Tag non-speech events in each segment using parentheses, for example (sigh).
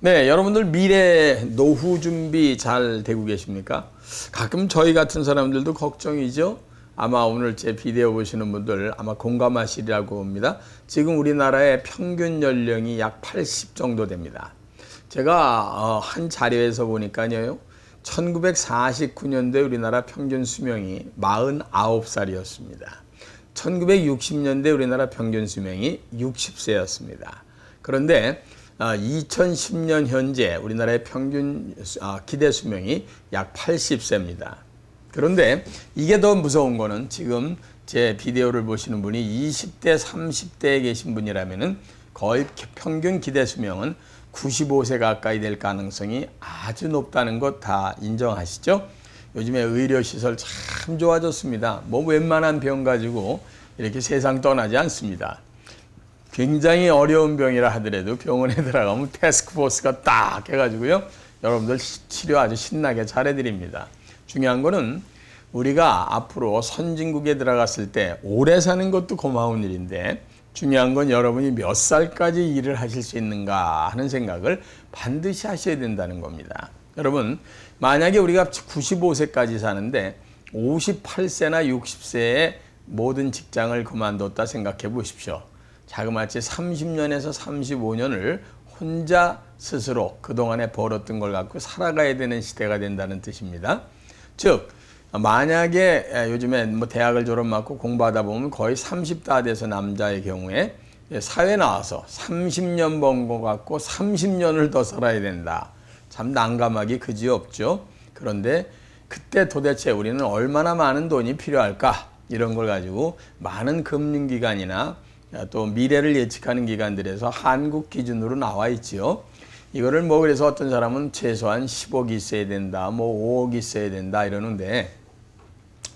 네, 여러분들 미래 노후 준비 잘 되고 계십니까? 가끔 저희 같은 사람들도 걱정이죠. 아마 오늘 제 비디오 보시는 분들 아마 공감하시리라고 봅니다. 지금 우리나라의 평균 연령이 약 80 정도 됩니다. 제가 어, 한 자료에서 보니까요. 1949년도에 우리나라 평균 수명이 49살이었습니다. 1960년대 우리나라 평균 수명이 60세였습니다. 그런데 2010년 현재 우리나라의 평균 아, 기대 수명이 약 80세입니다. 그런데 이게 더 무서운 거는 지금 제 비디오를 보시는 분이 20대, 30대에 계신 분이라면은 거의 평균 기대 수명은 95세 가까이 될 가능성이 아주 높다는 것 다 인정하시죠? 요즘에 의료시설 참 좋아졌습니다. 뭐 웬만한 병 가지고 이렇게 세상 떠나지 않습니다. 굉장히 어려운 병이라 하더라도 병원에 (laughs) 들어가면 테스크포스가 딱 해가지고요. 여러분들 치료 아주 신나게 잘해드립니다. 중요한 거는 우리가 앞으로 선진국에 들어갔을 때 오래 사는 것도 고마운 일인데 중요한 건 여러분이 몇 살까지 일을 하실 수 있는가 하는 생각을 반드시 하셔야 된다는 겁니다. 여러분, 만약에 우리가 95세까지 사는데 58세나 60세에 모든 직장을 그만뒀다 생각해 보십시오. 자그마치 30년에서 35년을 혼자 스스로 그동안에 벌었던 걸 갖고 살아가야 되는 시대가 된다는 뜻입니다. 즉, 만약에 요즘에 뭐 대학을 졸업 맞고 공부하다 보면 거의 30다 돼서 남자의 경우에 사회 나와서 30년 번 거 갖고 30년을 더 살아야 된다. 참 난감하기 그지 없죠. 그런데 그때 도대체 우리는 얼마나 많은 돈이 필요할까? 이런 걸 가지고 많은 금융기관이나 또 미래를 예측하는 기관들에서 한국 기준으로 나와 있지요. 이거를 뭐 그래서 어떤 사람은 최소한 10억 있어야 된다, 뭐 5억 있어야 된다 이러는데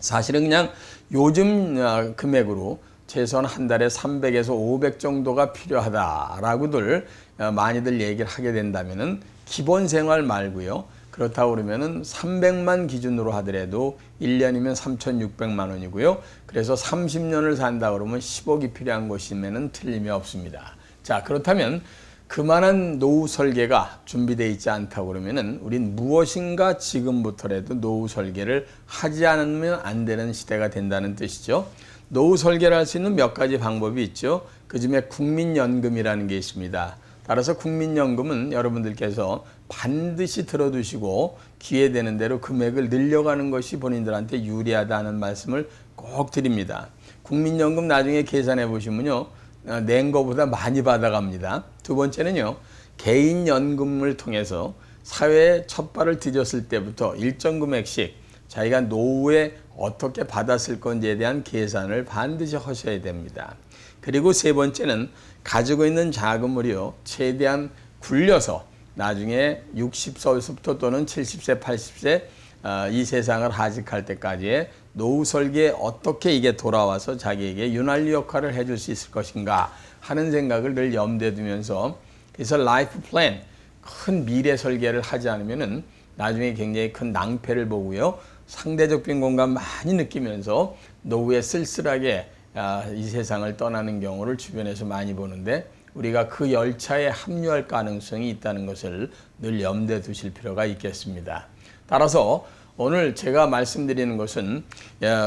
사실은 그냥 요즘 아, 금액으로 최소한 한 달에 300에서 500 정도가 필요하다라고들 어, 많이들 얘기를 하게 된다면은 기본 생활 말고요. 그렇다고 그러면은 300만 기준으로 하더라도 1년이면 3,600만 원이고요. 그래서 30년을 산다 그러면 10억이 필요한 것이면은 틀림이 없습니다. 자, 그렇다면 그만한 노후 설계가 준비되어 있지 않다고 그러면은 우린 무엇인가 지금부터라도 노후 설계를 하지 않으면 안 되는 시대가 된다는 뜻이죠. 노후 설계를 할 수 있는 몇 가지 방법이 있죠. 그 중에 국민연금이라는 게 있습니다. 따라서 국민연금은 여러분들께서 반드시 들어두시고 기회 되는 대로 금액을 늘려가는 것이 본인들한테 유리하다는 말씀을 꼭 드립니다. 국민연금 나중에 계산해 보시면요. 어, 낸 것보다 많이 받아갑니다. 두 번째는요. 개인연금을 통해서 사회에 첫 발을 디뎠을 때부터 일정 금액씩 자기가 노후에 어떻게 받았을 건지에 대한 계산을 반드시 하셔야 됩니다. 그리고 세 번째는 가지고 있는 자금을요, 최대한 굴려서 나중에 60세부터 또는 70세, 80세 어, 이 세상을 하직할 때까지의 노후 설계에 어떻게 이게 돌아와서 자기에게 윤활유 역할을 해줄 수 있을 것인가 하는 생각을 늘 염두에 두면서 그래서 라이프 플랜, 큰 미래 설계를 하지 않으면은 나중에 굉장히 큰 낭패를 보고요. 상대적 빈곤감 많이 느끼면서 노후에 쓸쓸하게 아, 이 세상을 떠나는 경우를 주변에서 많이 보는데 우리가 그 열차에 합류할 가능성이 있다는 것을 늘 염두에 두실 필요가 있겠습니다. 따라서 오늘 제가 말씀드리는 것은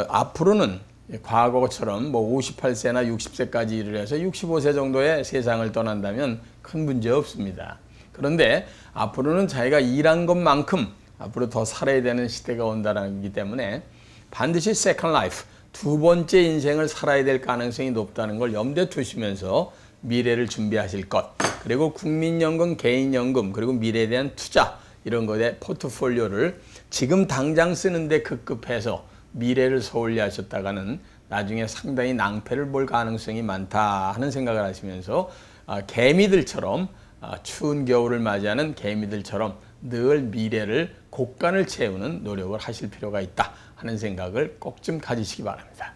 앞으로는 과거처럼 뭐 58세나 60세까지 일을 해서 65세 정도의 세상을 떠난다면 큰 문제 없습니다. 그런데 앞으로는 자기가 일한 것만큼 앞으로 더 살아야 되는 시대가 온다는 때문에 반드시 세컨 라이프 두 번째 인생을 살아야 될 가능성이 높다는 걸 염두에 두시면서 미래를 준비하실 것. 그리고 국민연금, 개인연금 그리고 미래에 대한 투자 이런 것의 포트폴리오를 지금 당장 쓰는데 급급해서 미래를 소홀히 하셨다가는 나중에 상당히 낭패를 볼 가능성이 많다 하는 생각을 하시면서 아, 개미들처럼 아, 추운 겨울을 맞이하는 개미들처럼 늘 미래를 곡간을 채우는 노력을 하실 필요가 있다 하는 생각을 꼭 좀 가지시기 바랍니다.